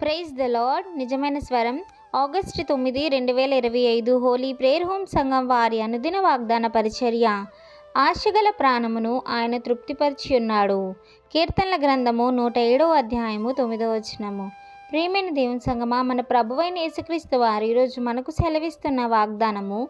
Praise the lord నిజమైన స్వరం. August తొమ్మిది రెండు వేల ఇరవై ఐదు హోలీ ప్రేయర్ హోమ్ సంఘం వారి అనుదిన వాగ్దాన పరిచర్య. ఆశగల ప్రాణమును ఆయన తృప్తిపరిచి ఉన్నాడు. కీర్తనల గ్రంథము నూట ఏడవ అధ్యాయము తొమ్మిదవ వచనము. ప్రియమైన దేవుని సంగమా మన ప్రభువైన యేసుక్రీస్తు వారు ఈరోజు మనకు సెలవిస్తున్న వాగ్దానము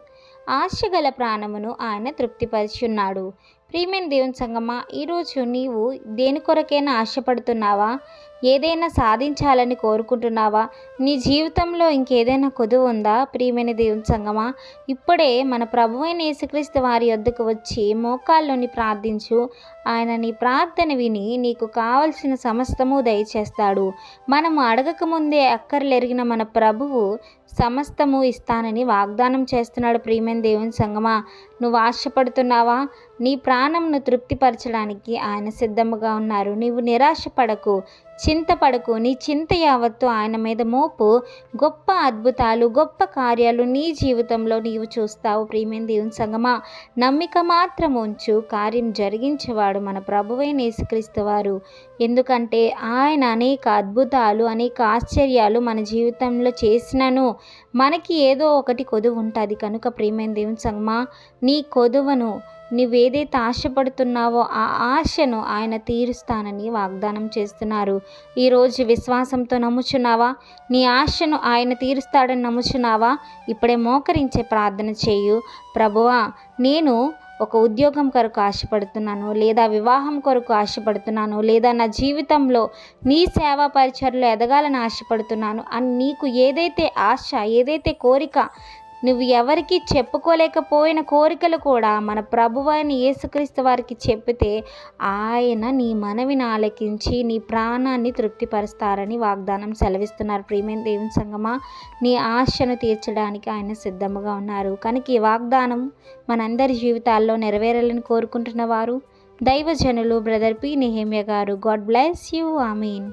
ఆశగల ప్రాణమును ఆయన తృప్తిపరుచున్నాడు. ప్రియమైన దేవుని సంగమా ఈరోజు నీవు దేని కొరకైనా ఆశపడుతున్నావా? ఏదైనా సాధించాలని కోరుకుంటున్నావా? నీ జీవితంలో ఇంకేదైనా కొదువు ఉందా? ప్రియమైన దేవుని సంగమా ఇప్పుడే మన ప్రభువైన యేసుక్రీస్తు వారి వద్దకు వచ్చి మోకాల్లోని ప్రార్థించు. ఆయన నీ ప్రార్థన విని నీకు కావలసిన సమస్తము దయచేస్తాడు. మనము అడగకముందే అక్కర్లెరిగిన మన ప్రభువు సమస్తము ఇస్తానని వాగ్దానం చేస్తున్నాడు ప్రియమైన దేవుని సంగమా. నువ్వు ఆశపడుతున్నావా? నీ ప్రాణంను తృప్తిపరచడానికి ఆయన సిద్ధముగా ఉన్నారు. నీవు నిరాశపడకు చింతపడకు. నీ చింత యావత్తు ఆయన మీద మోపు. గొప్ప అద్భుతాలు గొప్ప కార్యాలు నీ జీవితంలో నీవు చూస్తావు ప్రియమైన దేవుని సంగమా? నమ్మిక మాత్రం ఉంచు. కార్యం జరిగించేవాడు మన ప్రభువైన యేసుక్రీస్తు వారు. ఎందుకంటే ఆయన అనేక అద్భుతాలు అనేక ఆశ్చర్యాలు మన జీవితంలో చేసినను. మనకి ఏదో ఒకటి కొదువు ఉంటుంది. కనుక ప్రియమైన దేవుని సంగమా నీ కొదువను నువ్వేదైతే ఆశపడుతున్నావో ఆ ఆశను ఆయన తీరుస్తానని వాగ్దానం చేస్తున్నారు. ఈరోజు విశ్వాసంతో నమ్ముచున్నావా? నీ ఆశను ఆయన తీరుస్తాడని నమ్ముచున్నావా? ఇప్పుడే మోకరించే ప్రార్థన చేయు. ప్రభువా నేను ఒక ఉద్యోగం కొరకు ఆశపడుతున్నాను లేదా వివాహం కొరకు ఆశపడుతున్నాను లేదా నా జీవితంలో నీ సేవా పరిచయలో ఎదగాలని ఆశపడుతున్నాను అని నీకు ఏదైతే ఆశ ఏదైతే కోరిక నువ్వు ఎవరికి చెప్పుకోలేకపోయిన కోరికలు కూడా మన ప్రభువైన యేసుక్రీస్తు వారికి చెప్పితే ఆయన నీ మనవిని ఆలకించి నీ ప్రాణాన్ని తృప్తిపరుస్తారని వాగ్దానం సెలవిస్తున్నారు. ప్రియమైన దేవుని సంగమా నీ ఆశను తీర్చడానికి ఆయన సిద్ధముగా ఉన్నారు. కనుక ఈ వాగ్దానం మనందరి జీవితాల్లో నెరవేరాలని కోరుకుంటున్న వారు దైవజనులు బ్రదర్ పి. నిహేమ్య గారు. God bless you. ఆమీన్.